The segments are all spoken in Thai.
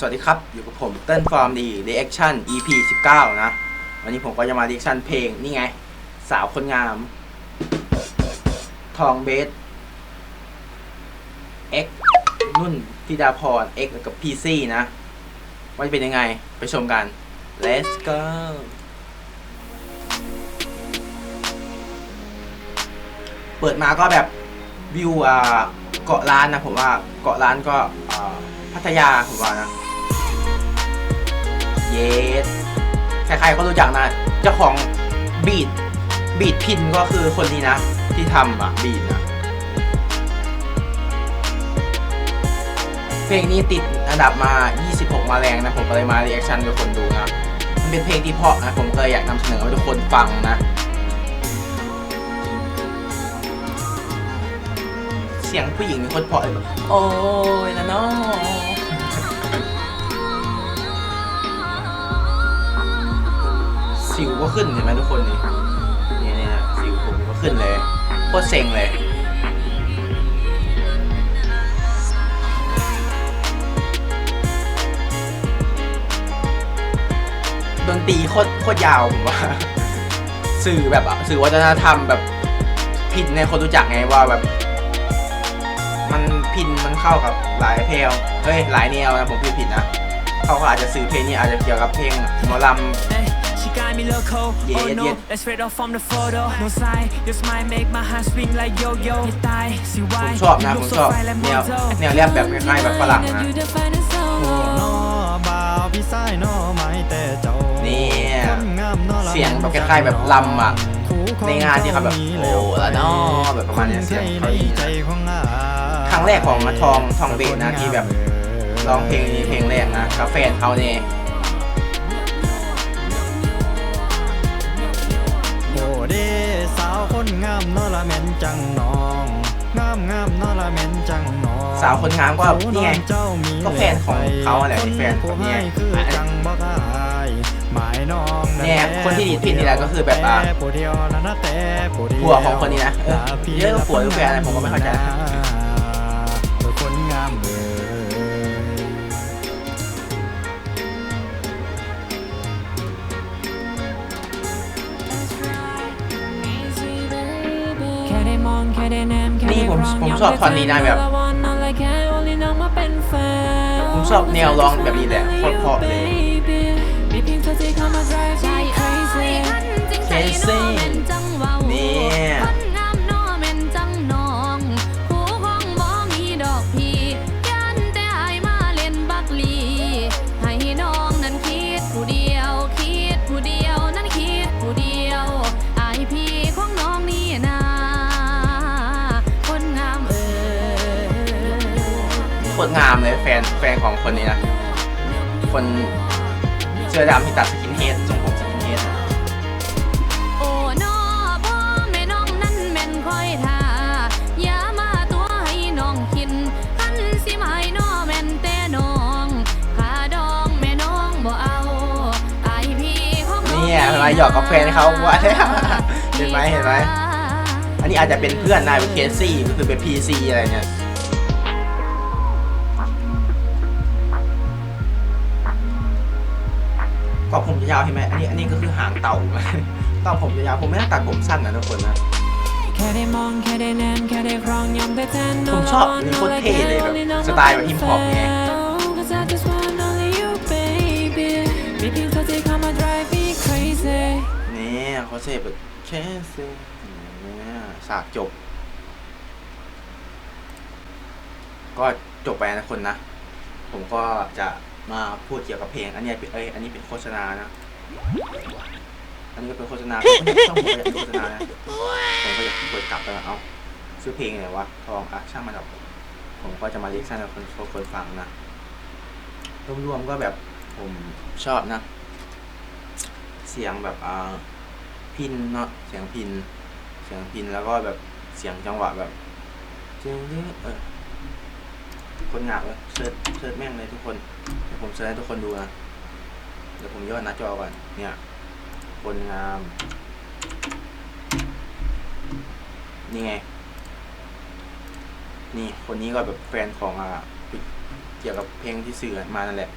สวัสดีครับ อยู่กับผมเต้นฟอร์มดี Reaction EP 19 นะ วันนี้ผมก็จะมา Reaction เพลง นี่ไง สาวคนงาม ทองเบส X นุ่นธิดาพร X กับ PC นะว่าจะเป็นยังไงไปชมกัน let's go เปิดมาก็แบบวิวเกาะล้านนะผมว่าเกาะล้านก็พัทยาผมว่านะ สใครๆก็รู้จักนะ เจ้าของบีดบีดพินก็คือคนนี้นะ ที่ทำอะบีดนะเพลงนี้ติดอันดับมา 26 มาแรงนะ ผมก็เลยมารีแอคชั่นกับคนดูนะ มันเป็นเพลงที่เพราะนะ ผมก็เลยอยากนำเสนอให้ทุกคนฟังนะ เสียงผู้หญิงนี่คนเพาะเลยแบบโอ้ยนะน้อง สิวก็ขึ้นเห็นไหมทุกคนนี่เนี่ยนี่สิวผมก็ขึ้นเลยโคตรเซ็งเลยดนตรีโคตรโคตรยาวผมว่า สื่อแบบอะสื่อวัฒนธรรมแบบผิดในคนรู้จักไงว่าแบบ มันพินมันเข้ากับหลายเพลงเฮ้ยหลายแนวนะผมพูดผิดนะเขาก็อาจจะสื่อเพลงนี้อาจจะเกี่ยวกับเพลงหมอล Ay, she got me look cold. Yeah, oh no, yeah. that's straight off from the photo. No sign, your smile make my heart swing like yo yo. You die, see ำผ why? มชอบนะ You ผม look ชอบ so fine like แนว Mondo. แนวแรปแบบคล้ายๆแบบฝรั่งนะ You define it so โอ้นอบ่าวพี่สายนอไม้แต่เจ้านี่คนงามนอละเสียงแบบคล้ายๆแบบลำอะคู่ของในงานที่เขาแบบโอ้ละนอแบบประมาณเนี้ยเสียงเขาดีใจนะของอาครั้งแรกของทองทองเบสนะที่แบบร้องเพลงนี้เพลงแรกนะกับแฟนเขาเนี่ยาวคนงามนอละแม่นจังน้อง งามงามนอละแม่นจังน้องสาวคนงามก็นี่ไงเจ้ามีก็แฟนของเขาอะไรแฟนคนเนี้ยคือจังบ่ได้หมายน้องเนี่ยคนที่ดีดพินนี่แหละก็คือแบบอะผู้เดียวนะนะแต่ผู้เดียวผัวของคนนี้นะเออเรียกว่าผัวหรือแฟนอะไรผมก็ไม่เข้าใจเออคนงามเอ่ย นมแค่นี่ได้ผมร้งผมยมชอบท่อนนี้นะแบบแต่วันนั้นเลยแค่ only น้องมาเป็นแฟนผมชอบแนวร้องแบบนี้แหละโคตรเพราะเลยมีเพียงเธอที่เข้ามา drive ใจ me เอ้ crazy ยคันจริงใจน้องแม่นจังเว้าเนี่ย คตรงามเลยแฟนแฟนของคนนี้นะ คนเสื้อดำที่ตัดสกินเฮดทรงผมสกินเฮดนะโอ้นอพ่อแม่น้องนั้นแม่นคอยท่าอย่ามาตัวให้น้องคิดคันสิมาให้น้อแม่นแต่น้องขาดองแม่น้องบ่เอาไอายพี่ของน้องเนี่ยเห็นไหมหยอกกับแฟนเขาว่าเห็นไหมเห็นไหมอันนี้อาจจะเป็นเพื่อนนายเป็นเคซี่ก็คือเป็นพีซีอะไรเนี่ย ก็ผมยาวๆใช่ไหมอันนี้อันนี้ก็คือหางเต่าตอนผมยาวๆผมไม่ได้ตัดผมสั้นนะทุกคนนะแค่ได้มองแค่ได้แนมแค่ได้ครองยอมไปแทนผมชอบมีโคตรเท่เลยแบบสไตล์แบบฮิปฮอปไง Cause I just want only you baby มีเพียงเธอที่เข้ามา drive me crazy นี่เขาเซฟแบบแค่เซฟเนี่ยฉากจบ ก็จบไปนะคนนะ ผมก็จะ มาพูดเกี่ยวกับเพลง อันเนี้ยเป็นเอ้ยอันนี้เป็นโฆษณานะ อันนี้ก็เป็นโฆษณาช่องผมก็อยากเป็นโฆษณานะผมก็อยากเปิดกลับไปว่าเอ้าซื้อเพลงไหนวะทองอะช่างมันครับผมก็จะมาเรียกสั้นกับคนคนฟังนะรวมๆก็แบบผมชอบนะ เสียงแบบอ่าพินเนาะเสียงพิน เสียงพินแล้วก็แบบเสียงจังหวะแบบเจ๊เออคนหนักเลยเซิร์ชเซิร์ชแม่งเลยทุกคน เดี๋ยวผมเซิร์ชให้ทุกคนดูนะเดี๋ยวผมย่อหน้าจอก่อนเนี่ยคนงามนี่ไง นี่คนนี้ก็แบบแฟนของอ่าเกี่ยวกับเพลงที่สื่อมานั่นแหละ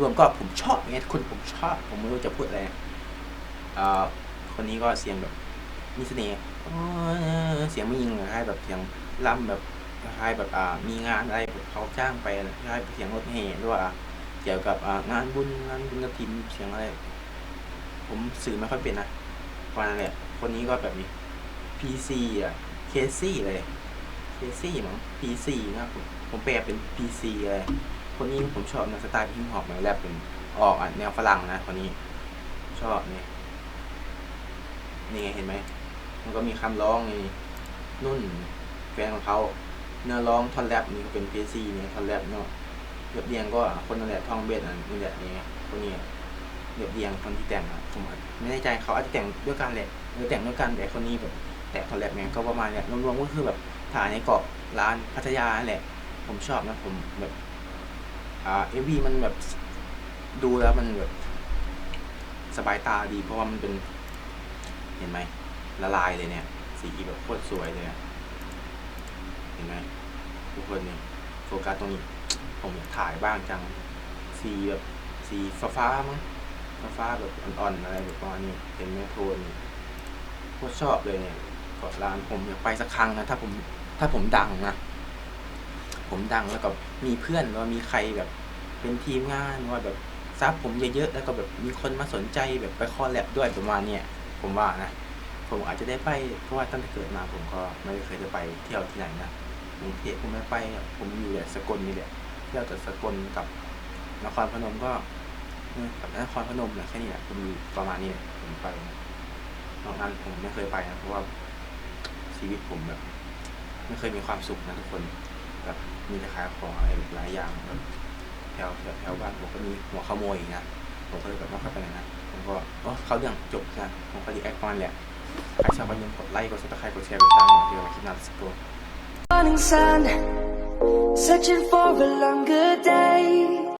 รวมๆก็ผมชอบไงคนผมชอบ ผมไม่รู้จะพูดอะไรอ่าคนนี้ก็เสียงแบบมีเสน่ห์เสียงไม่ยิงคล้ายแบบเสียงล่ำแบบ คล้ายแบบอ่ามีงานอะไรแบบเขาจ้างไปคล้ายเสียงรถแห่หรือว่าเกี่ยวกับอ่างานบุญงานบุญกระถิ่นเสียงอะไร ผมสื่อไม่ค่อยเป็นนะประมาณนั้นแหละคนนี้ก็แบบนี้ PC อะเคซี่เลยเคซี่มั้ง PC นะผมผมแปลเป็น PC เลยคนนี้ผมชอบนะสไตล์ฮิปฮอปนะแรปเป็นออกอะแนวฝรั่งนะคนนี้ ชอบนี่นี่ไงเห็นไหมมันก็มีคำร้องนี่นุ่นแฟนของเขา เนื้อร้องท่อนแรปนี่ก็เป็น PC เนี่ยท่อนแรปเนาะเรียบเรียงก็คนนั่นแหละท่องเบสอะนี่แหละนี่คนนี้เรียบเรียงคนที่แต่งอะผมไม่แน่ใจเขาอาจจะแต่งด้วยกันแหละหรือแต่งด้วยกันแต่คนนี้แบบแต่คอนแลบเนี่ยก็ประมาณเนี่ยรวมๆก็คือแบบถ่ายในเกาะร้านพัทยาแหละ ผมชอบนะผมแบบอ่าเอวีมันแบบดูแล้วมันแบบสบายตาดีเพราะว่ามันเป็น เห็นไหมละลายเลยเนี่ย สีแบบโคตรสวยเลยอะ เห็นไหมทุกคนเนี่ยโฟกัสตรงนี้ ผมอยากถ่ายบ้างจัง สีแบบสีฟ้าๆมั้งฟ้าๆแบบอ่อนๆอะไรแบบประมาณนี้เป็นแม่โทนโคตรชอบเลยเนี่ยเกาะล้านผมอยากไปสักครั้งนะถ้าผมถ้าผมดังนะผมดังแล้วก็มีเพื่อนว่ามีใครแบบเป็นทีมงานว่าแบบซับผมเยอะๆแล้วก็แบบมีคนมาสนใจแบบไปคอลแลบด้วยประมาณเนี้ยผมว่านะ ผมอาจจะได้ไปเพราะว่าตั้งแต่เกิดมาผมก็ไม่เคยได้ไปเที่ยวที่ไหนนะกรุงเทพผมไม่ไปผมอยู่แต่สกลนี่แหละเที่ยวแต่สกลกับนครพนมก็กับนครพนมแหละแค่นี้แหละผมอยู่ประมาณนี้ผมไปนอกนั้นผมไม่เคยไปนะเพราะว่าชีวิตผมแบบไม่เคยมีความสุขนะทุกคนแบบมีแต่ขายของอะไรหลายอย่างแบบแถวแถวแถวบ้านผมก็มีหัวขโมยอีกนะผมก็เลยแบบไม่ค่อยไปนะผมก็เขาเรื่องจบนะผมก็ดีแอคอนแหละ ใครชอบก็อยังกดไลค์ กดซับสไครต์กดแชร์กดติดตามเดี๋ยวมาคลิปหน้าสกู morning sun, searching for a longer day.